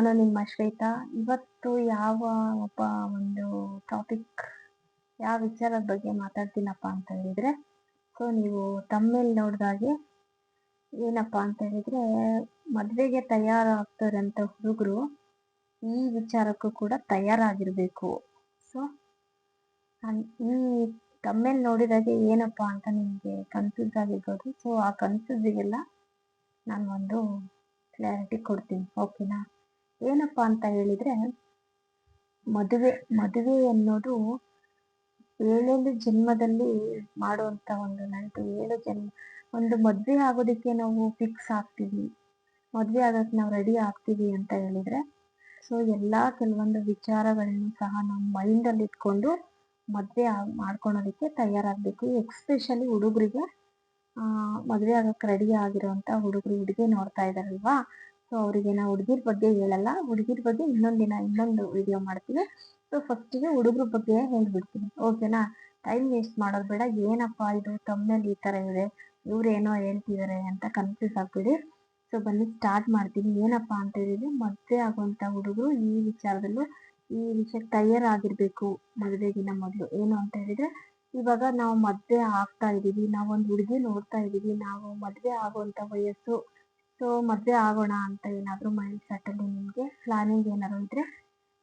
ನಾನು ನಿಮ್ಮ ಶ್ವೇತಾ. ಇವತ್ತು ಯಾವ ಒಬ್ಬ ಒಂದು ಟಾಪಿಕ್ ಯಾವ ವಿಚಾರದ ಬಗ್ಗೆ ಮಾತಾಡ್ತೀನಪ್ಪ ಅಂತ ಹೇಳಿದ್ರೆ ಸೊ ನೀವು ತಮ್ಮೇಲೆ ನೋಡಿದಾಗೆ ಏನಪ್ಪ ಅಂತ ಹೇಳಿದ್ರೆ, ಮದುವೆಗೆ ತಯಾರಾಗ್ತಾರಂತ ಹುಡುಗರು ಈ ವಿಚಾರಕ್ಕೂ ಕೂಡ ತಯಾರಾಗಿರ್ಬೇಕು. ಸೊ ಈ ತಮ್ಮೇಲೆ ನೋಡಿದಾಗೆ ಏನಪ್ಪ ಅಂತ ನಿಮಗೆ ಕನ್ಫ್ಯೂಸ್ ಆಗಿರ್ಬೋದು. ಸೊ ಆ ಕನ್ಫ್ಯೂಸಿಗೆಲ್ಲ ನಾನು ಒಂದು ಕ್ಲಾರಿಟಿ ಕೊಡ್ತೀನಿ. ಓಕೆನಾ ಏನಪ್ಪಾ ಅಂತ ಹೇಳಿದ್ರೆ, ಮದುವೆ ಮದುವೆ ಅನ್ನೋದು ಏಳೇಳು ಜನ್ಮದಲ್ಲಿ ಮಾಡುವಂತ ಒಂದು ನಂಟು. ಏಳು ಜನ್ಮ, ಒಂದು ಮದ್ವೆ ಆಗೋದಕ್ಕೆ ನಾವು ಫಿಕ್ಸ್ ಆಗ್ತೀವಿ. ಮದ್ವೆ ಆಗೋಕ್ಕೆ ನಾವು ರೆಡಿ ಆಗ್ತೀವಿ ಅಂತ ಹೇಳಿದ್ರೆ ಸೊ ಎಲ್ಲಾ ಕೆಲವೊಂದು ವಿಚಾರಗಳನ್ನು ಸಹ ನಾವು ಮೈಂಡಲ್ಲಿ ಇಟ್ಕೊಂಡು ಮದ್ವೆ ಮಾಡ್ಕೊಳೋದಕ್ಕೆ ತಯಾರಾಗಬೇಕು. ಎಕ್ಸ್ಪೆಷಲಿ ಹುಡುಗರಿಗೆ ಮದುವೆ ಆಗಕ್ಕೆ ರೆಡಿ ಆಗಿರುವಂತ ಹುಡುಗರು ಹುಡುಗಿ ನೋಡ್ತಾ ಇದಾರಲ್ವಾ? ಸೊ ಅವರಿಗೆ ನಾವು ಹುಡುಗಿರ ಬಗ್ಗೆ ಹೇಳಲ್ಲ. ಹುಡುಗಿರ ಬಗ್ಗೆ ಇನ್ನೊಂದು ದಿನ ಇನ್ನೊಂದು ವಿಡಿಯೋ ಮಾಡ್ತೀವಿ. ಸೊ ಫಸ್ಟಿಗೆ ಹುಡುಗರ ಬಗ್ಗೆ ಹೇಳ್ಬಿಡ್ತೀನಿ. ಓಕೆನಾ ಟೈಮ್ ವೇಸ್ಟ್ ಮಾಡೋದು ಬೇಡ. ಏನಪ್ಪಾ ಇದು? ತಮ್ಮಲ್ಲಿ ಈ ಥರ ಇದೆ. ಇವರೇನೋ ಹೇಳ್ತಿದ್ದಾರೆ ಅಂತ ಕನ್ಫ್ಯೂಸ್ ಆಗ್ಬಿಡಿ. ಸೊ ಬನ್ನಿ ಸ್ಟಾರ್ಟ್ ಮಾಡ್ತೀನಿ. ಏನಪ್ಪಾ ಅಂತ ಹೇಳಿದ್ರೆ, ಮದುವೆ ಆಗುವಂಥ ಹುಡುಗರು ಈ ವಿಚಾರದಲ್ಲೂ ಈ ವಿಷಯಕ್ಕೆ ತಯಾರಾಗಿರ್ಬೇಕು ಮದುವೆಗಿನ ಮೊದಲು. ಏನು ಅಂತ ಹೇಳಿದ್ರೆ, ಇವಾಗ ನಾವು ಮದುವೆ ಆಗ್ತಾ ಇದ್ದೀವಿ ನಾವೊಂದು ಹುಡುಗಿ ನೋಡ್ತಾ ಇದ್ದೀವಿ ನಾವು ಮದುವೆ ಆಗುವಂಥ ವಯಸ್ಸು ಸೊ ಮದುವೆ ಆಗೋಣ ಅಂತ ಏನಾದರೂ ಮೈಂಡ್ ಸೆಟ್ ಅಲ್ಲಿ ನಿಮಗೆ ಪ್ಲಾನಿಂಗ್ ಏನಾದ್ರು ಇದ್ರೆ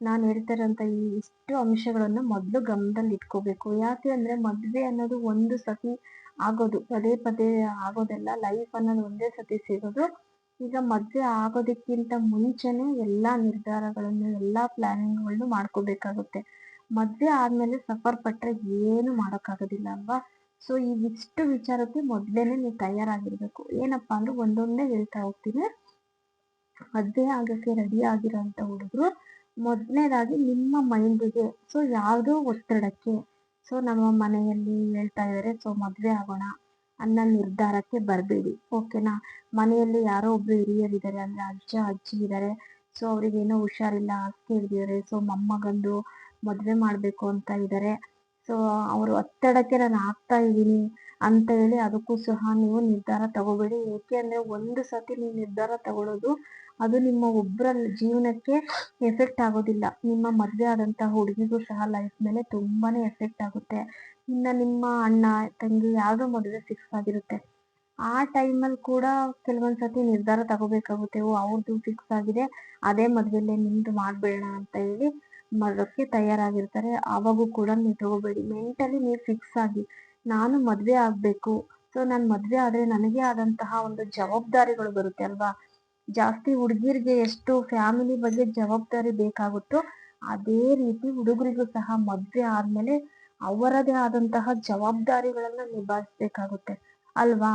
ನಾನು ಹೇಳ್ತಿರೋಂಥ ಈ ಇಷ್ಟು ಅಂಶಗಳನ್ನು ಮೊದಲು ಗಮನದಲ್ಲಿ ಇಟ್ಕೋಬೇಕು. ಯಾಕೆ ಅಂದರೆ ಮದುವೆ ಅನ್ನೋದು ಒಂದು ಸತಿ ಆಗೋದು, ಪದೇ ಪದೇ ಆಗೋದೆಲ್ಲ ಲೈಫ್ ಅನ್ನೋದು ಒಂದೇ ಸತಿ ಸಿಗೋದು. ಈಗ ಮದುವೆ ಆಗೋದಕ್ಕಿಂತ ಮುಂಚೆನೆ ಎಲ್ಲ ನಿರ್ಧಾರಗಳನ್ನು, ಎಲ್ಲ ಪ್ಲಾನಿಂಗ್ಗಳನ್ನು ಮಾಡ್ಕೋಬೇಕಾಗುತ್ತೆ. ಮದುವೆ ಆದಮೇಲೆ ಸಫರ್ ಪಟ್ಟರೆ ಏನು ಮಾಡೋಕ್ಕಾಗೋದಿಲ್ಲ ಅಲ್ವಾ? ಸೊ ಇವಿಷ್ಟು ವಿಚಾರಕ್ಕೆ ಮೊದಲೇನೆ ನೀವು ತಯಾರಾಗಿರ್ಬೇಕು. ಏನಪ್ಪಾ ಅಂದ್ರೆ ಒಂದೊಂದೇ ಹೇಳ್ತಾ ಹೋಗ್ತೀನಿ. ಮದ್ವೆ ಆಗಕ್ಕೆ ರೆಡಿ ಆಗಿರೋಂತ ಹುಡುಗರು ಮೊದಲನೇದಾಗಿ ನಿಮ್ಮ ಮೈಂಡಿಗೆ ಸೊ ಯಾವುದೋ ಒತ್ತಡಕ್ಕೆ ಸೊ ನಮ್ಮ ಮನೆಯಲ್ಲಿ ಹೇಳ್ತಾ ಇದಾರೆ ಸೊ ಮದ್ವೆ ಆಗೋಣ ಅನ್ನೋ ನಿರ್ಧಾರಕ್ಕೆ ಬರಬೇಡಿ. ಓಕೆನಾ ಮನೆಯಲ್ಲಿ ಯಾರೋ ಒಬ್ರು ಹಿರಿಯರಿದ್ದಾರೆ, ಅಂದ್ರೆ ಅಜ್ಜ, ಅಜ್ಜಿ ಇದ್ದಾರೆ ಸೊ ಅವ್ರಿಗೇನೋ ಹುಷಾರಿಲ್ಲ ಆಗ್ತಿದ್ದಾರೆ ಸೊ ಮೊಮ್ಮಗಂದು ಮದ್ವೆ ಮಾಡ್ಬೇಕು ಅಂತ ಇದ್ದಾರೆ. ಸೊ ಅವರು ಒತ್ತಡಕ್ಕೆ ನಾನು ಆಗ್ತಾ ಇದ್ದೀನಿ ಅಂತ ಹೇಳಿ ಅದಕ್ಕೂ ಸಹ ನೀವು ನಿರ್ಧಾರ ತಗೋಬೇಡಿ. ಏಕೆ ಅಂದ್ರೆ ಒಂದು ಸತಿ ನೀವು ನಿರ್ಧಾರ ತಗೊಳ್ಳೋದು ಅದು ನಿಮ್ಮ ಒಬ್ಬರ ಜೀವನಕ್ಕೆ ಎಫೆಕ್ಟ್ ಆಗೋದಿಲ್ಲ. ನಿಮ್ಮ ಮದುವೆ ಆದಂತ ಹುಡುಗಿಗೂ ಸಹ ಲೈಫ್ ಮೇಲೆ ತುಂಬಾನೇ ಎಫೆಕ್ಟ್ ಆಗುತ್ತೆ. ಇನ್ನ ನಿಮ್ಮ ಅಣ್ಣ, ತಂಗಿ ಯಾರು ಮದುವೆ ಫಿಕ್ಸ್ ಆಗಿರುತ್ತೆ. ಆ ಟೈಮಲ್ಲಿ ಕೂಡ ಕೆಲವೊಂದ್ಸತಿ ನಿರ್ಧಾರ ತಗೋಬೇಕಾಗುತ್ತೆ. ಓ ಅವ್ರದ್ದು ಫಿಕ್ಸ್ ಆಗಿದೆ, ಅದೇ ಮದ್ವೆಲೆ ನಿಮ್ದು ಮಾಡ್ಬೇಡ ಅಂತ ಹೇಳಿ ಮಾಡೋಕ್ಕೆ ತಯಾರಾಗಿರ್ತಾರೆ. ಆವಾಗೂ ಕೂಡ ನೀವು ತಗೋಬೇಡಿ. ಮೆಂಟಲಿ ನೀವು ಫಿಕ್ಸ್ ಆಗಿ ನಾನು ಮದುವೆ ಆಗಬೇಕು. ಸೊ ನಾನು ಮದುವೆ ಆದರೆ ನನಗೆ ಆದಂತಹ ಒಂದು ಜವಾಬ್ದಾರಿಗಳು ಬರುತ್ತೆ ಅಲ್ವಾ? ಜಾಸ್ತಿ ಹುಡುಗಿರಿಗೆ ಎಷ್ಟು ಫ್ಯಾಮಿಲಿ ಬಗ್ಗೆ ಜವಾಬ್ದಾರಿ ಬೇಕಾಗುತ್ತೋ ಅದೇ ರೀತಿ ಹುಡುಗರಿಗೂ ಸಹ ಮದುವೆ ಆದ್ಮೇಲೆ ಅವರದೇ ಆದಂತಹ ಜವಾಬ್ದಾರಿಗಳನ್ನ ನಿಭಾಯಿಸ್ಬೇಕಾಗುತ್ತೆ ಅಲ್ವಾ?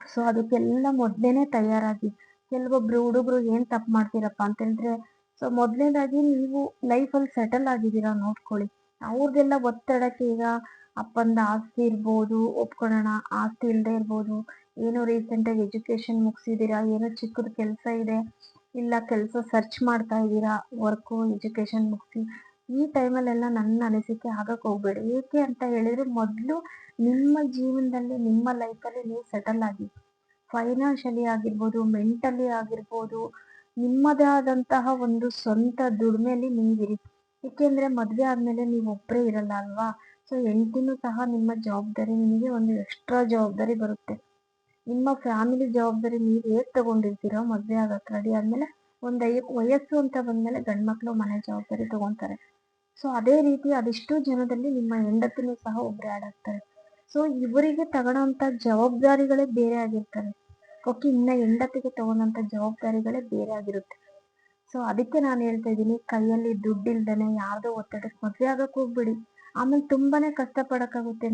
ಸೊ ಅದಕ್ಕೆಲ್ಲ ಮೊದ್ಲೇನೆ ತಯಾರಾಗಿ. ಕೆಲವೊಬ್ರು ಹುಡುಗರು ಏನ್ ತಪ್ಪು ಮಾಡ್ತೀರಪ್ಪ ಅಂತ ಹೇಳಿದ್ರೆ ಸೊ ಮೊದ್ಲನೇದಾಗಿ ನೀವು ಲೈಫ್ ಅಲ್ಲಿ ಸೆಟಲ್ ಆಗಿದ್ದೀರಾ ನೋಡ್ಕೊಳ್ಳಿ. ಅವ್ರದೆಲ್ಲ ಒತ್ತಡಕ್ಕೆ ಈಗ ಅಪ್ಪಂದ ಆಸ್ತಿ ಇರ್ಬೋದು ಒಪ್ಕೊಳ್ಳೋಣ ಆಸ್ತಿ ಇಲ್ಲದೆ ಇರ್ಬೋದು. ಏನೋ ರೀಸೆಂಟ್ ಆಗಿ ಎಜುಕೇಶನ್ ಮುಗಿಸಿದೀರಾ ಏನೋ ಚಿಕ್ಕದ ಕೆಲಸ ಇದೆ, ಇಲ್ಲ ಕೆಲಸ ಸರ್ಚ್ ಮಾಡ್ತಾ ಇದ್ದೀರಾ ವರ್ಕು ಎಜುಕೇಶನ್ ಮುಗಿಸಿ. ಈ ಟೈಮಲ್ಲೆಲ್ಲ ನನ್ನ ಅನಿಸಿಕೆ ಆಗಕ್ಕೆ ಹೋಗ್ಬೇಡಿ. ಏಕೆ ಅಂತ ಹೇಳಿದ್ರೆ ಮೊದಲು ನಿಮ್ಮ ಜೀವನದಲ್ಲಿ, ನಿಮ್ಮ ಲೈಫಲ್ಲಿ ನೀವು ಸೆಟಲ್ ಆಗಿ. ಫೈನಾನ್ಷಿಯಲಿ ಆಗಿರ್ಬೋದು ಮೆಂಟಲಿ ಆಗಿರ್ಬೋದು ನಿಮ್ಮದೇ ಆದಂತಹ ಒಂದು ಸ್ವಂತ ದುಡಿಮೆಯಲ್ಲಿ ನೀವಿರಿ ಏಕೆಂದ್ರೆ ಮದುವೆ ಆದ್ಮೇಲೆ ನೀವು ಒಬ್ಬರೇ ಇರಲ್ಲ ಅಲ್ವಾ? ಸೊ ಹೆಂಡ್ತಿನೂ ಸಹ ನಿಮ್ಮ ಜವಾಬ್ದಾರಿ ನಿಮಗೆ ಒಂದು ಎಕ್ಸ್ಟ್ರಾ ಜವಾಬ್ದಾರಿ ಬರುತ್ತೆ. ನಿಮ್ಮ ಫ್ಯಾಮಿಲಿ ಜವಾಬ್ದಾರಿ ನೀವು ಹೇಗ್ ತಗೊಂಡಿರ್ತೀರೋ ಮದ್ವೆ ಆಗಕ್ ರೆಡಿ ಆದ್ಮೇಲೆ ಒಂದ್ ವಯಸ್ಸು ಅಂತ ಬಂದ್ಮೇಲೆ ಗಂಡ್ ಮಕ್ಳು ಮನೆ ಜವಾಬ್ದಾರಿ ತಗೊಂತಾರೆ. ಸೊ ಅದೇ ರೀತಿ ಅದೆಷ್ಟೋ ಜನದಲ್ಲಿ ನಿಮ್ಮ ಹೆಂಡತಿನೂ ಸಹ ಒಬ್ರು ಆಡ್ ಆಗ್ತಾರೆ. ಸೊ ಇವರಿಗೆ ತಗೊಳೋಂತ ಜವಾಬ್ದಾರಿಗಳೇ ಬೇರೆ ಆಗಿರ್ತವೆ. ಓಕೆ, ಇನ್ನ ಹೆಂಡತಿಗೆ ತಗೊಂಡಂತ ಜವಾಬ್ದಾರಿಗಳೇ ಬೇರೆ ಆಗಿರುತ್ತೆ. ಸೊ ಅದಕ್ಕೆ ನಾನು ಹೇಳ್ತಾ ಇದ್ದೀನಿ, ಕೈಯಲ್ಲಿ ದುಡ್ಡಿಲ್ದೇ ಯಾವ್ದೋ ಒತ್ತಡಕ್ಕೆ ಮದುವೆ ಆಗಕ್ ಹೋಗ್ಬಿಡಿ. ಆಮೇಲೆ ತುಂಬಾನೇ ಕಷ್ಟ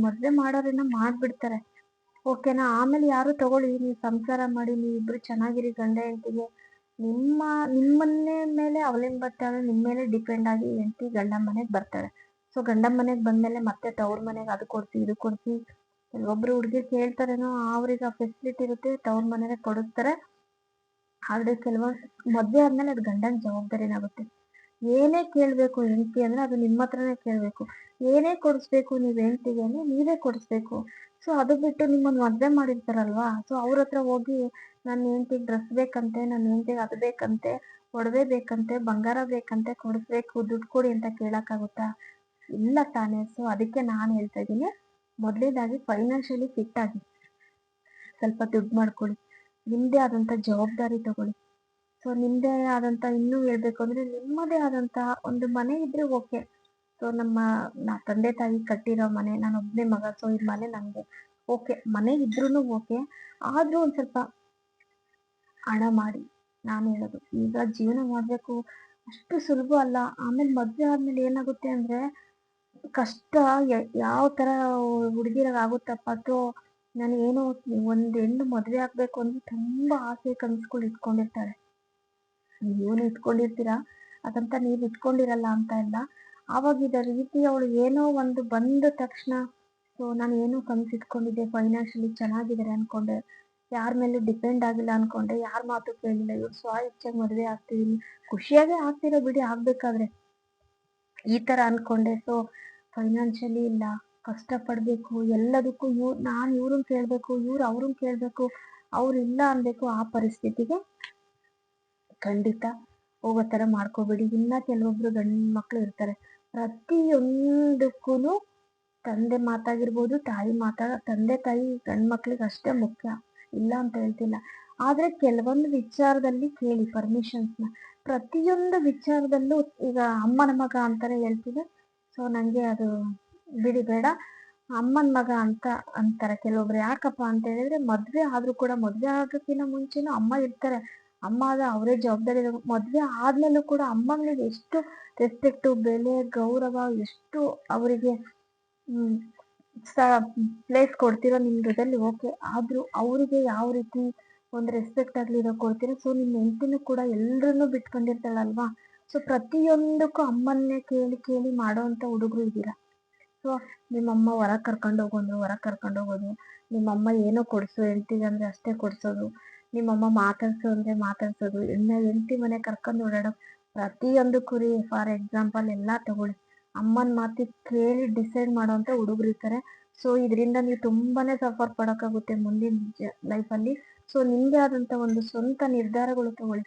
ಮದುವೆ ಮಾಡೋರನ್ನ ಮಾಡ್ಬಿಡ್ತಾರೆ. ಓಕೆನಾ ಆಮೇಲೆ ಯಾರು ತಗೊಳ್ಳಿ, ನೀವು ಸಂಸಾರ ಮಾಡಿ ನೀವಿಬ್ರು ಚೆನ್ನಾಗಿರಿ ಗಂಡ ಹೆಂಡತಿಗೆ. ನಿಮ್ಮ, ನಿಮ್ಮನ್ನೇ ಮೇಲೆ ಅವಲಂಬತ್ತಾಳೆ ನಿಮ್ಮ ಮೇಲೆ ಡಿಪೆಂಡ್ ಆಗಿ ಹೆಂಡತಿ ಗಂಡ ಮನೆಗೆ ಬರ್ತಾಳೆ ಸೊ ಗಂಡ ಮನೆಗೆ ಬಂದ್ಮೇಲೆ ಮತ್ತೆ ತವ್ರ ಮನೆಗೆ ಅದು ಕೊಡ್ಸಿ ಇದು ಕೊಡ್ಸಿ ಕೆಲವೊಬ್ರು ಹುಡುಗಿ ಕೇಳ್ತಾರೇನೋ ಅವ್ರಿಗೆ ಆ ಫೆಸಿಲಿಟಿ ಇರುತ್ತೆ ಟೌನ್ ಮನೇಲೆ ಕೊಡಿಸ್ತಾರೆ. ಆದ್ರೆ ಕೆಲವೊಂದು ಮದ್ವೆ ಆದ್ಮೇಲೆ ಅದು ಗಂಡನ ಜವಾಬ್ದಾರಿನಾಗುತ್ತೆ. ಏನೇ ಕೇಳ್ಬೇಕು ಹೆಂಡತಿ ಅಂದ್ರೆ ಅದು ನಿಮ್ಮ ಹತ್ರನೇ ಕೇಳ್ಬೇಕು. ಏನೇ ಕೊಡಿಸ್ಬೇಕು ನೀವ್ ಹೆಂಡ್ತಿಗೆ ಅಂದ್ರೆ ನೀವೇ ಕೊಡಿಸ್ಬೇಕು. ಸೊ ಅದು ಬಿಟ್ಟು ನಿಮ್ಮನ್ನ ಮದ್ವೆ ಮಾಡಿರ್ತಾರಲ್ವಾ? ಸೊ ಅವ್ರ ಹತ್ರ ಹೋಗಿ ನನ್ನ ಹೆಂಡತಿಗೆ ಡ್ರೆಸ್ ಬೇಕಂತೆ ನನ್ನ ಹೆಂಡತಿಗೆ ಅದು ಬೇಕಂತೆ, ಒಡವೆ ಬೇಕಂತೆ, ಬಂಗಾರ ಬೇಕಂತೆ, ಕೊಡಿಸ್ಬೇಕು, ದುಡ್ಡು ಕೊಡಿ ಅಂತ ಕೇಳೋಕ್ಕಾಗುತ್ತಾ? ಇಲ್ಲ ತಾನೇ. ಸೊ ಅದಕ್ಕೆ ನಾನು ಹೇಳ್ತಾ ಇದ್ದೀನಿ ಮೊದಲನೇದಾಗಿ ಫೈನಾನ್ಷಿಯಲಿ ಫಿಟ್ ಆಗಿ. ಸ್ವಲ್ಪ ದುಡ್ಡು ಮಾಡ್ಕೊಳ್ಳಿ. ನಿಮ್ಮದೇ ಆದಂಥ ಜವಾಬ್ದಾರಿ ತಗೊಳ್ಳಿ. ಸೊ ನಿಮ್ಮದೇ ಆದಂಥ ಇನ್ನೂ ಹೇಳಬೇಕು ಅಂದರೆ ನಿಮ್ಮದೇ ಆದಂಥ ಒಂದು ಮನೆ ಇದ್ದರೆ ಓಕೆ ಸೊ ನಮ್ಮ, ನಾ ತಂದೆ ತಾಯಿ ಕಟ್ಟಿರೋ ಮನೆ, ನಾನು ಒಬ್ಬನೇ ಮಗ ಸೊ ಈ ಮನೆ ನನಗೆ ಓಕೆ ಮನೆ ಇದ್ರೂ ಓಕೆ ಆದರೂ ಒಂದು ಸ್ವಲ್ಪ ಹಣ ಮಾಡಿ. ನಾನು ಹೇಳೋದು, ಈಗ ಜೀವನ ಮಾಡಬೇಕು. ಅಷ್ಟು ಸುಲಭ ಅಲ್ಲ. ಆಮೇಲೆ ಮದುವೆ ಆದಮೇಲೆ ಏನಾಗುತ್ತೆ ಅಂದರೆ ಕಷ್ಟ ಯಾವ ಥರ ಹುಡುಗಿರಾಗ ಆಗುತ್ತಪ್ಪ ಅಥವಾ ನಾನು ಏನೋ ಒಂದು ಹೆಣ್ಣು ಮದುವೆ ಆಗಬೇಕು ಅಂತ ತುಂಬ ಆಸೆ ಕನಸುಗಳು ಇಟ್ಕೊಂಡಿರ್ತಾಳೆ ನೀವು ಇಟ್ಕೊಂಡಿರ್ತೀರಾ? ಅದಂತ ನೀವು ಇಟ್ಕೊಂಡಿರಲ್ಲ ಅಂತ ಇಲ್ಲ ಆವಾಗ ಇದ ರೀತಿ ಅವಳು ಏನೋ ಒಂದು ಬಂದ ತಕ್ಷಣ, ಸೊ ನಾನು ಏನೋ ಕನಸು ಇಟ್ಕೊಂಡಿದ್ದೆ ಫೈನಾನ್ಷಿಯಲಿ ಚೆನ್ನಾಗಿದ್ದಾರೆ ಅನ್ಕೊಂಡೆ. ಯಾರ ಮೇಲೆ ಡಿಪೆಂಡ್ ಆಗಿಲ್ಲ ಅನ್ಕೊಂಡೆ. ಯಾರ ಮಾತು ಕೇಳಿಲ್ಲ. ಇವ್ರು ಸ್ವ ಇಚ್ಛೆಗೆ ಮದುವೆ ಆಗ್ತಿದೀನಿ. ಖುಷಿಯಾಗೇ ಆಗ್ತಿರೋ ಬಿಡಿ ಆಗ್ಬೇಕಾದ್ರೆ. ಈ ತರ ಅನ್ಕೊಂಡೆ. ಸೊ ಫೈನಾನ್ಷಿಯಲಿ ಇಲ್ಲ. ಕಷ್ಟಪಡಬೇಕು. ಎಲ್ಲದಕ್ಕೂ ಇವ್ ನಾನು ಇವ್ರನ್ನ ಕೇಳಬೇಕು, ಇವ್ರು ಅವ್ರನ್ನ ಕೇಳಬೇಕು, ಅವ್ರು ಇಲ್ಲ ಅನ್ಬೇಕು ಆ ಪರಿಸ್ಥಿತಿಗೆ ಖಂಡಿತ ಹೋಗೋ ಥರ ಮಾಡ್ಕೋಬೇಡಿ. ಇನ್ನ ಕೆಲವೊಬ್ರು ಗಂಡು ಮಕ್ಳು ಇರ್ತಾರೆ. ಪ್ರತಿಯೊಂದಕ್ಕೂ ತಂದೆ ಮಾತಾಗಿರ್ಬೋದು, ತಾಯಿ ಮಾತಾ, ತಂದೆ, ತಾಯಿ, ಗಂಡು ಮಕ್ಳಿಗೆ ಅಷ್ಟೇ ಮುಖ್ಯ. ಇಲ್ಲ ಅಂತ ಹೇಳ್ತಿಲ್ಲ. ಆದ್ರೆ ಕೆಲವೊಂದು ವಿಚಾರದಲ್ಲಿ ಕೇಳಿ ಪರ್ಮಿಷನ್ಸ್ನ ಪ್ರತಿಯೊಂದು ವಿಚಾರದಲ್ಲೂ ಈಗ ಅಮ್ಮನ ಮಗ ಅಂತಾನೆ ಹೇಳ್ತೀವಿ ಸೊ ನನಗೆ ಅದು ಬಿಡಿ ಬೇಡ. ಅಮ್ಮನ ಮಗ ಅಂತ ಅಂತಾರೆ. ಕೆಲವೊಬ್ರು ಯಾಕಪ್ಪ ಅಂತ ಹೇಳಿದ್ರೆ ಮದ್ವೆ ಆದ್ರೂ ಕೂಡ, ಮದ್ವೆ ಆಗೋಕ್ಕಿಂತ ಮುಂಚೆನೂ ಅಮ್ಮ ಇರ್ತಾರೆ. ಅಮ್ಮ ಆದ ಅವರೇ ಜವಾಬ್ದಾರಿ ಮದ್ವೆ ಆದ್ಮೇಲೂ ಕೂಡ ಅಮ್ಮನಿಗೆ ಎಷ್ಟು ರೆಸ್ಪೆಕ್ಟು ಬೆಲೆ, ಗೌರವ, ಎಷ್ಟು ಅವರಿಗೆ ಪ್ಲೇಸ್ ಕೊಡ್ತಿರೋ ನಿಮ್ಮ ಜೊತೆಲಿ ಓಕೆ. ಆದ್ರೂ ಅವರಿಗೆ ಯಾವ ರೀತಿ ಒಂದು ರೆಸ್ಪೆಕ್ಟ್ ಆಗಲಿ ಇರೋ ಕೊಡ್ತೀರಾ ಸೊ ನಿಮ್ಮ ಹೆಂಡತಿನೂ ಕೂಡ ಎಲ್ಲರನ್ನೂ ಬಿಟ್ಕೊಂಡಿರ್ತಾಳಲ್ವಾ? ಸೊ ಪ್ರತಿಯೊಂದಕ್ಕೂ ಅಮ್ಮನ್ನೇ ಕೇಳಿ ಕೇಳಿ ಮಾಡೋವಂಥ ಹುಡುಗರು ಇದ್ದೀರಾ? ಸೊ ನಿಮ್ಮಮ್ಮ ಹೊರಗೆ ಕರ್ಕೊಂಡು ಹೋಗೋದು ಹೊರಗೆ ಕರ್ಕೊಂಡು ಹೋಗೋದು, ನಿಮ್ಮಮ್ಮ ಏನೋ ಕೊಡಿಸು ಅಂದರೆ ಅಷ್ಟೇ ಕೊಡಿಸೋದು, ನಿಮ್ಮಮ್ಮ ಮಾತಾಡ್ಸು ಅಂದರೆ ಮಾತಾಡ್ಸೋದು, ಇನ್ನು ಹೆಂಡತಿ ಮನೆ ಕರ್ಕೊಂಡು ಓಡಾಡೋ ಪ್ರತಿಯೊಂದಕ್ಕೂ ರೀ ಫಾರ್ ಎಕ್ಸಾಂಪಲ್ ಎಲ್ಲ ತಗೊಳ್ಳಿ. ಅಮ್ಮನ ಮಾತಿ ಕೇಳಿ ಡಿಸೈಡ್ ಮಾಡೋವಂಥ ಹುಡುಗರು ಇರ್ತಾರೆ. ಸೊ ಇದರಿಂದ ನೀವು ತುಂಬಾನೇ ಸಫರ್ ಪಡೋಕ್ಕಾಗುತ್ತೆ ಮುಂದಿನ ಲೈಫಲ್ಲಿ. ಸೊ ನಿಮ್ಮದೇ ಆದಂಥ ಒಂದು ಸ್ವಂತ ನಿರ್ಧಾರಗಳು ತಗೊಳ್ಳಿ.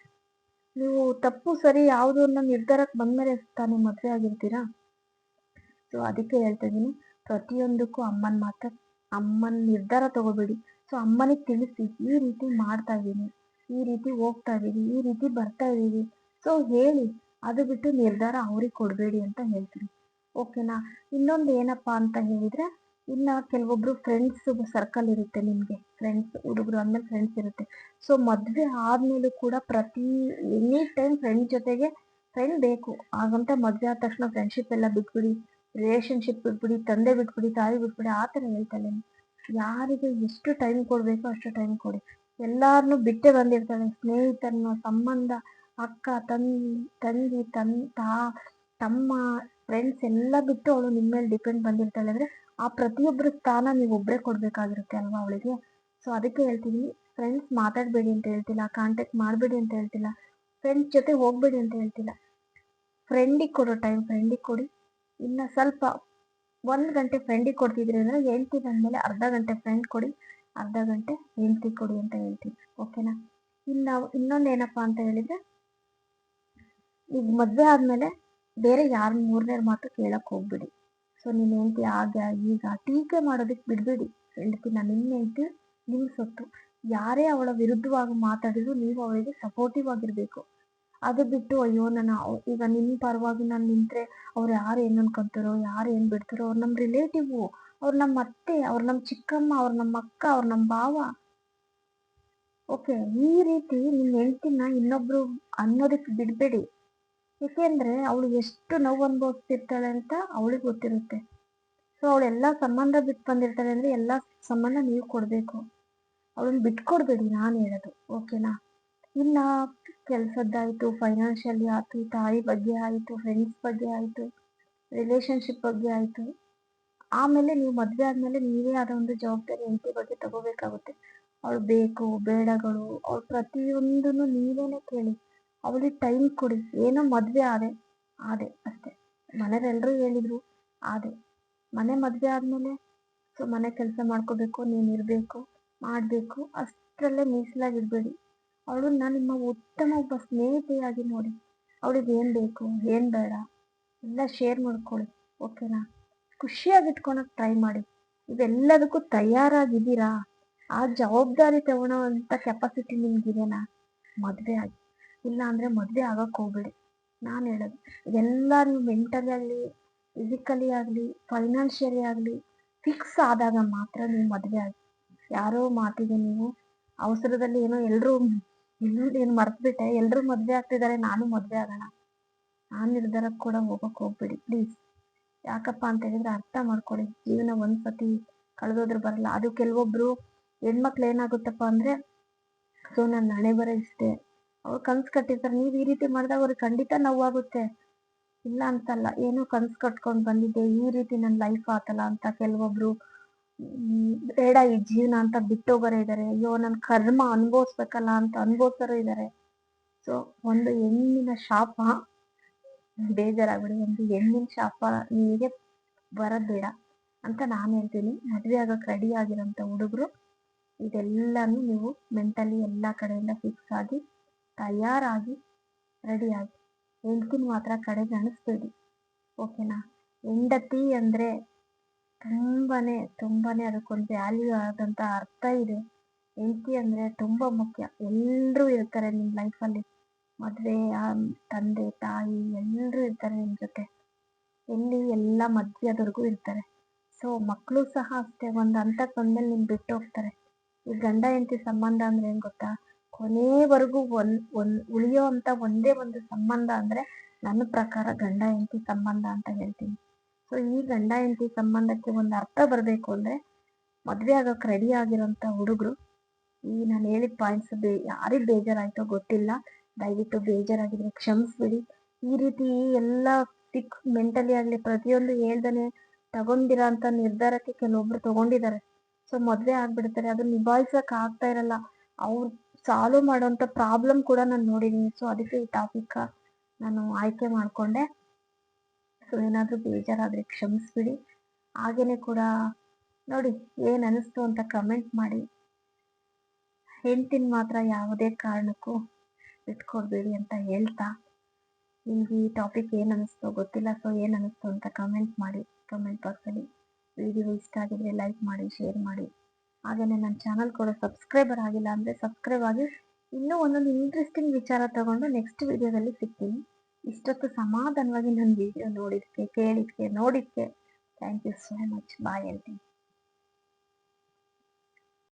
ನೀವು ತಪ್ಪು, ಸರಿ, ಯಾವುದು ಅನ್ನೋ ನಿರ್ಧಾರಕ್ಕೆ ಬಂದಮೇಲೆ ತಾನೇ ಮದುವೆ ಆಗಿರ್ತೀರಾ? ಸೊ ಅದಕ್ಕೆ ಹೇಳ್ತಾ ಇದ್ದೀನಿ. ಪ್ರತಿಯೊಂದಕ್ಕೂ ಅಮ್ಮನ ಮಾತ್ರ, ಅಮ್ಮನ ನಿರ್ಧಾರ ತಗೋಬೇಡಿ. ಸೊ ಅಮ್ಮನಿಗೆ ತಿಳಿಸಿ, ಈ ರೀತಿ ಮಾಡ್ತಾ ಇದ್ದೀನಿ, ಈ ರೀತಿ ಹೋಗ್ತಾ ಇದ್ದೀವಿ, ಈ ರೀತಿ ಬರ್ತಾ ಇದ್ದೀವಿ. ಸೊ ಹೇಳಿ, ಅದು ಬಿಟ್ಟು ನಿರ್ಧಾರ ಅವ್ರಿಗೆ ಕೊಡಬೇಡಿ ಅಂತ ಹೇಳ್ತೀನಿ. ಓಕೆನಾ ಇನ್ನೊಂದು ಏನಪ್ಪಾ ಅಂತ ಹೇಳಿದ್ರೆ ಇನ್ನ ಕೆಲವೊಬ್ರು ಫ್ರೆಂಡ್ಸ್ ಸರ್ಕಲ್ ಇರುತ್ತೆ ನಿಮಗೆ. ಫ್ರೆಂಡ್ಸ್ ಹುಡುಗರು ಅಂದ್ಮೇಲೆ ಫ್ರೆಂಡ್ಸ್ ಇರುತ್ತೆ. ಸೊ ಮದುವೆ ಆದ್ಮೇಲೂ ಕೂಡ ಪ್ರತಿ ಎನಿ ಟೈಮ್ ಫ್ರೆಂಡ್ ಜೊತೆಗೆ ಫ್ರೆಂಡ್ ಬೇಕು. ಹಾಗಂತ ಮದುವೆ ಆದ ತಕ್ಷಣ ಫ್ರೆಂಡ್ಶಿಪ್ ಎಲ್ಲ ಬಿಟ್ಬಿಡಿ. ರಿಲೇಶನ್ಶಿಪ್ ಬಿಟ್ಬಿಡಿ, ತಂದೆ ಬಿಟ್ಬಿಡಿ, ತಾಯಿ ಬಿಟ್ಬಿಡಿ, ಆ ಥರ ಹೇಳ್ತಾಳೆ ಯಾರಿಗೆ ಎಷ್ಟು ಟೈಮ್ ಕೊಡಬೇಕು ಅಷ್ಟು ಟೈಮ್ ಕೊಡಿ. ಎಲ್ಲಾರನ್ನು ಬಿಟ್ಟೆ ಬಂದಿರ್ತಾಳೆ ಸ್ನೇಹಿತನ ಸಂಬಂಧ, ಅಕ್ಕ ತನ್ ತಂಗಿ, ತನ್, ತಾ, ತಮ್ಮ ಫ್ರೆಂಡ್ಸ್ ಎಲ್ಲ ಬಿಟ್ಟು ಅವಳು ನಿಮ್ಮ ಮೇಲೆ ಡಿಪೆಂಡ್ ಬಂದಿರ್ತಾಳೆ ಅಂದ್ರೆ ಆ ಪ್ರತಿಯೊಬ್ಬರ ಸ್ಥಾನ ನೀವು ಒಬ್ಬರೇ ಕೊಡಬೇಕಾಗಿರುತ್ತೆ ಅಲ್ವಾ ಅವಳಿಗೆ? ಸೊ ಅದಕ್ಕೆ ಹೇಳ್ತೀನಿ ಫ್ರೆಂಡ್ಸ್ ಮಾತಾಡಬೇಡಿ ಅಂತ ಹೇಳ್ತಿಲ್ಲ ಕಾಂಟ್ಯಾಕ್ಟ್ ಮಾಡಬೇಡಿ ಅಂತ ಹೇಳ್ತಿಲ್ಲ ಫ್ರೆಂಡ್ಸ್ ಜೊತೆ ಹೋಗಬೇಡಿ ಅಂತ ಹೇಳ್ತಿಲ್ಲ. ಫ್ರೆಂಡಿಗೆ ಕೊಡೋ ಟೈಮ್ ಫ್ರೆಂಡಿಗೆ ಕೊಡಿ. ಇನ್ನು ಸ್ವಲ್ಪ, ಒಂದು ಗಂಟೆ ಫ್ರೆಂಡಿಗೆ ಕೊಡ್ತಿದ್ರಿ ಅಂದರೆ ಹೆಂಡ್ತಿ ಬಂದಮೇಲೆ ಅರ್ಧ ಗಂಟೆ ಫ್ರೆಂಡ್ ಕೊಡಿ, ಅರ್ಧ ಗಂಟೆ ಹೆಂಡ್ತಿ ಕೊಡಿ ಅಂತ ಹೇಳ್ತೀನಿ ಓಕೆನಾ ಇನ್ನು ಇನ್ನೊಂದು ಏನಪ್ಪ ಅಂತ ಹೇಳಿದರೆ, ಈಗ ಮದುವೆ ಆದಮೇಲೆ ಬೇರೆ ಯಾರ ಮೂರನೇ ಮಾತು ಕೇಳಕ್ಕೆ ಹೋಗ್ಬಿಡಿ. ಸೊ ನೀನು ಹೇಳ್ತಿ ಆಗ ಈಗ ಟೀಕೆ ಮಾಡೋದಕ್ಕೆ ಬಿಡಬೇಡಿ. ಹೇಳ್ತೀನಿ ನಾನು ನಿನ್ನೆ ಹೆಂಡ್ತಿ ನಿಮ್ಮ ಸೊತ್ತು. ಯಾರೇ ಅವಳ ವಿರುದ್ಧವಾಗಿ ಮಾತಾಡಿದ್ರು ನೀವು ಅವಳಿಗೆ ಸಪೋರ್ಟಿವ್ ಆಗಿರಬೇಕು. ಅದು ಬಿಟ್ಟು ಅಯ್ಯೋ, ನಾನು ಈಗ ನಿನ್ನ ಪರವಾಗಿ ನಾನು ನಿಂತರೆ ಅವ್ರು ಯಾರು ಏನು ಅನ್ಕೊಂತಾರೋ, ಯಾರು ಏನು ಬಿಡ್ತಾರೋ, ಅವ್ರು ನಮ್ಮ ರಿಲೇಟಿವ್ ಅವ್ರು ನಮ್ಮ ಅತ್ತೆ, ಅವ್ರು ನಮ್ಮ ಚಿಕ್ಕಮ್ಮ, ಅವ್ರು ನಮ್ಮ ಅಕ್ಕ, ಅವ್ರು ನಮ್ಮ ಭಾವ. ಓಕೆ ಈ ರೀತಿ ನಿಮ್ಮ ಹೆಂಡ್ತಿನ ಇನ್ನೊಬ್ರು ಅನ್ನೋದಕ್ಕೆ ಬಿಡಬೇಡಿ. ಏಕೆಂದರೆ ಅವಳು ಎಷ್ಟು ನೋವು ಅನುಭವಿಸ್ತಿರ್ತಾಳೆ ಅಂತ ಅವಳಿಗೆ ಗೊತ್ತಿರುತ್ತೆ. ಸೊ ಅವಳೆಲ್ಲ ಸಂಬಂಧ ಬಿಟ್ಟು ಬಂದಿರ್ತಾಳೆ ಅಂದರೆ ಎಲ್ಲ ಸಂಬಂಧ ನೀವು ಕೊಡಬೇಕು. ಅವಳನ್ನ ಬಿಟ್ಕೊಡ್ಬೇಡಿ ನಾನು ಹೇಳೋದು ಓಕೆನಾ ಇನ್ನು ಕೆಲಸದ್ದಾಯಿತು ಫೈನಾನ್ಷಿಯಲಿ ಆಯ್ತು ತಾಯಿ ಬಗ್ಗೆ ಆಯಿತು ಫ್ರೆಂಡ್ಸ್ ಬಗ್ಗೆ ಆಯಿತು ರಿಲೇಶನ್ಶಿಪ್ ಬಗ್ಗೆ ಆಯಿತು. ಆಮೇಲೆ ನೀವು ಮದುವೆ ಆದಮೇಲೆ ನೀವೇ ಆದ ಒಂದು ಜವಾಬ್ದಾರಿ ಹೆಂಡತಿ ಬಗ್ಗೆ ತಗೋಬೇಕಾಗುತ್ತೆ. ಅವಳು ಬೇಕು, ಬೇಡಗಳು, ಅವ್ಳು ಪ್ರತಿಯೊಂದನ್ನು ನೀವೇನೆ ಕೇಳಿ. ಅವಳಿಗೆ ಟೈಮ್ ಕೊಡಿ. ಏನೋ ಮದುವೆ ಆದೆ. ಆದೆ ಅಷ್ಟೇ. ಮನೆಯವರೆಲ್ಲರೂ ಹೇಳಿದ್ರು, ಆದೆ. ಮನೆ ಮದುವೆ ಆದಮೇಲೆ ಸೊ ಮನೆ ಕೆಲಸ ಮಾಡ್ಕೋಬೇಕು, ನೀನು ಇರಬೇಕು, ಮಾಡಬೇಕು, ಅಷ್ಟರಲ್ಲೇ ಮೀಸಲಾಗಿಡಬೇಡಿ ಅವಳನ್ನ ನಿಮ್ಮ ಉತ್ತಮ ಒಬ್ಬ ಸ್ನೇಹಿತೆಯಾಗಿ ನೋಡಿ. ಅವಳಿಗೆ ಏನು ಬೇಕು, ಏನು ಬೇಡ, ಎಲ್ಲ ಶೇರ್ ಮಾಡ್ಕೊಳ್ಳಿ. ಓಕೆನಾ ಖುಷಿಯಾಗಿ ಇಟ್ಕೊಳಕ್ ಟ್ರೈ ಮಾಡಿ. ಇವೆಲ್ಲದಕ್ಕೂ ತಯಾರಾಗಿದ್ದೀರಾ? ಆ ಜವಾಬ್ದಾರಿ ತಗೊಳ್ಳೋವಂಥ ಕೆಪಾಸಿಟಿ ನಿಮ್ಗಿದೆನಾ? ಮದುವೆ ಆಗಿ ಇಲ್ಲ ಅಂದರೆ ಮದುವೆ ಆಗಕ್ಕೆ ಹೋಗ್ಬೇಡಿ. ನಾನು ಹೇಳೋದು ನೀವು ಮೆಂಟಲಿ ಆಗಲಿ ಫಿಸಿಕಲಿ ಆಗಲಿ ಫೈನಾನ್ಷಿಯಲಿ ಆಗಲಿ ಫಿಕ್ಸ್ ಆದಾಗ ಮಾತ್ರ ನೀವು ಮದುವೆ ಆಗಿ, ಯಾರೋ ಮಾತಿಗೆ ನೀವು ಅವಸರದಲ್ಲಿ ಏನೋ ಎಲ್ಲರೂ ಏನು ಮರೆತುಬಿಟ್ಟೆ ಎಲ್ಲರೂ ಮದುವೆ ಆಗ್ತಿದ್ದಾರೆ ನಾನು ಮದುವೆ ಆಗೋಣ. ಆ ನಿರ್ಧಾರಕ್ಕೆ ಕೂಡ ಹೋಗಕ್ಕೆ ಹೋಗ್ಬೇಡಿ ಪ್ಲೀಸ್ ಯಾಕಪ್ಪ ಅಂತ ಹೇಳಿದ್ರೆ ಅರ್ಥ ಮಾಡ್ಕೊಳ್ಳಿ, ಜೀವನ ಒಂದ್ಸತಿ ಕಳೆದೋದ್ರೆ ಬರಲ್ಲ. ಅದು ಕೆಲವೊಬ್ರು ಹೆಣ್ಮಕ್ಳು ಏನಾಗುತ್ತಪ್ಪ ಅಂದ್ರೆ, ಸೊ ನನ್ನ ಹಣೆ ಬರ ಇಷ್ಟೇ. ಅವ್ರು ಕನ್ಸು ಕಟ್ಟಿರ್ತಾರೆ. ನೀವು ಈ ರೀತಿ ಮಾಡಿದಾಗ ಅವ್ರಿಗೆ ಖಂಡಿತ ನೋವಾಗುತ್ತೆ. ಇಲ್ಲ ಅಂತಲ್ಲ, ಏನೋ ಕನ್ಸ್ ಕಟ್ಕೊಂಡು ಬಂದಿದ್ದೆ. ಈ ರೀತಿ ನನ್ನ ಲೈಫ್ ಆತಲ್ಲ ಅಂತ ಕೆಲವೊಬ್ರು ಬೇಡ ಈ ಜೀವನ ಅಂತ ಬಿಟ್ಟೋಗರ ಇದ್ದಾರೆ ಅಯ್ಯೋ ನನ್ನ ಕರ್ಮ ಅನುಭವಿಸ್ಬೇಕಲ್ಲ ಅಂತ ಅನುಭವಿಸೋರು ಇದ್ದಾರೆ ಸೊ ಒಂದು ಹೆಣ್ಣಿನ ಶಾಪ, ಬೇಜಾರಾಗ್ಬಿಡಿ. ಒಂದು ಹೆಣ್ಣಿನ ಶಾಪ ನಿಮಗೆ ಬರೋದು ಬೇಡ ಅಂತ ನಾನು ಹೇಳ್ತೀನಿ. ಮದುವೆ ಆಗಕ್ಕೆ ರೆಡಿ ಆಗಿರೋಂಥ ಹುಡುಗರು, ಇದೆಲ್ಲನೂ ನೀವು ಮೆಂಟಲಿ ಎಲ್ಲ ಕಡೆಯಿಂದ ಫಿಕ್ಸ್ ಆಗಿ ತಯಾರಾಗಿ ರೆಡಿಯಾಗಿ. ಹೆಂಡ್ತಿನ ಮಾತ್ರ ಕಡೆಗೆ ಅನಿಸ್ಬೇಡಿ. ಓಕೆನಾ? ಹೆಂಡತಿ ಅಂದರೆ ತುಂಬಾ ತುಂಬಾ ಅದಕ್ಕೊಂದು ವ್ಯಾಲ್ಯೂ ಆದಂಥ ಅರ್ಥ ಇದೆ. ಹೆಂಡತಿ ಅಂದರೆ ತುಂಬ ಮುಖ್ಯ. ಎಲ್ಲರೂ ಇರ್ತಾರೆ ನಿಮ್ಮ ಲೈಫಲ್ಲಿ. ಮದುವೆ ತಂದೆ, ತಾಯಿ ಎಲ್ಲರೂ ಇರ್ತಾರೆ ನಿಮ್ಮ ಜೊತೆ. ಎಲ್ಲಿ ಎಲ್ಲ ಮಧ್ಯದವರೆಗೂ ಇರ್ತಾರೆ. ಸೊ ಮಕ್ಕಳು ಸಹ ಅಷ್ಟೇ. ಒಂದು ಹಂತಕ್ಕೆ ಬಂದಮೇಲೆ ನಿಮ್ಗೆ ಬಿಟ್ಟು ಹೋಗ್ತಾರೆ ಈ ಗಂಡ ಹೆಂಡತಿ ಸಂಬಂಧ ಅಂದ್ರೆ ಏನು ಗೊತ್ತಾ? ಕೊನೆವರೆಗೂ ಒಂದ್ ಒಂದ್ ಉಳಿಯೋ ಅಂತ ಒಂದೇ ಒಂದು ಸಂಬಂಧ ಅಂದ್ರೆ ನನ್ನ ಪ್ರಕಾರ ಗಂಡ, ಹೆಂಡತಿ ಸಂಬಂಧ ಅಂತ ಹೇಳ್ತೀನಿ. ಸೊ ಈ ಗಂಡ, ಹೆಂಡತಿ ಸಂಬಂಧಕ್ಕೆ ಒಂದು ಅರ್ಥ ಬರಬೇಕು ಅಂದ್ರೆ ಮದ್ವೆ ಆಗಕ್ಕೆ ರೆಡಿ ಆಗಿರೋಂಥ ಹುಡುಗರು, ಈ ನಾನು ಹೇಳಿದ ಪಾಯಿಂಟ್ಸ್ ಬೇ, ಯಾರಿಗೆ ಬೇಜಾರಾಯ್ತೋ ಗೊತ್ತಿಲ್ಲ. ದಯವಿಟ್ಟು ಬೇಜಾರಾಗಿದ್ರೆ ಕ್ಷಮಿಸ್ಬಿಡಿ. ಈ ರೀತಿ ಎಲ್ಲ ಸಿಕ್ ಮೆಂಟಲಿ ಆಗಲಿ ಪ್ರತಿಯೊಂದು ಹೇಳ್ದನೆ ತಗೊಂಡಿರೋ ಅಂತ ನಿರ್ಧಾರಕ್ಕೆ ಕೆಲವೊಬ್ರು ತಗೊಂಡಿದ್ದಾರೆ ಸೊ ಮದುವೆ ಆಗ್ಬಿಡ್ತಾರೆ. ಅದನ್ನ ನಿಭಾಯಿಸಕ್ ಆಗ್ತಾ ಇರಲ್ಲ. ಅವ್ರು ಸಾಲ್ವ್ ಮಾಡೋಂಥ ಪ್ರಾಬ್ಲಮ್ ಕೂಡ ನಾನು ನೋಡಿದ್ದೀನಿ ಸೊ ಅದಕ್ಕೆ ಈ ಟಾಪಿಕ್ ನಾನು ಆಯ್ಕೆ ಮಾಡಿಕೊಂಡೆ. ಸೊ ಏನಾದರೂ ಬೇಜಾರಾದರೆ ಕ್ಷಮಿಸ್ಬಿಡಿ. ಹಾಗೇನೆ ಕೂಡ ನೋಡಿ ಏನು ಅನಿಸ್ತು ಅಂತ ಕಮೆಂಟ್ ಮಾಡಿ. ಹೆಂಡ್ತಿನ ಮಾತ್ರ ಯಾವುದೇ ಕಾರಣಕ್ಕೂ ಬಿಟ್ಕೊಡ್ಬೇಡಿ ಅಂತ ಹೇಳ್ತಾ. ನಿಮ್ಗೆ ಈ ಟಾಪಿಕ್ ಏನು ಅನ್ನಿಸ್ತೋ ಗೊತ್ತಿಲ್ಲ. ಸೊ ಏನು ಅನ್ನಿಸ್ತು ಅಂತ ಕಮೆಂಟ್ ಮಾಡಿ. ಕಮೆಂಟ್ ಬಾಕ್ಸಲ್ಲಿ ವಿಡಿಯೋ ಇಷ್ಟ ಆಗಿದ್ರೆ ಲೈಕ್ ಮಾಡಿ ಶೇರ್ ಮಾಡಿ. ಹಾಗೆಯೇ ನನ್ನ ಚಾನಲ್ ಕೂಡ ಸಬ್ಸ್ಕ್ರೈಬರ್ ಆಗಿಲ್ಲ ಅಂದರೆ ಸಬ್ಸ್ಕ್ರೈಬ್ ಆಗಿ ಇನ್ನೂ ಒಂದೊಂದು ಇಂಟ್ರೆಸ್ಟಿಂಗ್ ವಿಚಾರ ತಗೊಂಡು ನೆಕ್ಸ್ಟ್ ವಿಡಿಯೋದಲ್ಲಿ ಸಿಗ್ತೀನಿ. ಇಷ್ಟೊತ್ತು ಸಮಾಧಾನವಾಗಿ ನನ್ನ ವಿಡಿಯೋ ನೋಡಿದ್ದಕ್ಕೆ ಕೇಳಿದ್ದಕ್ಕೆ ನೋಡಿದ್ದಕ್ಕೆ thank you so much bye ಹೇಳ್ತೀನಿ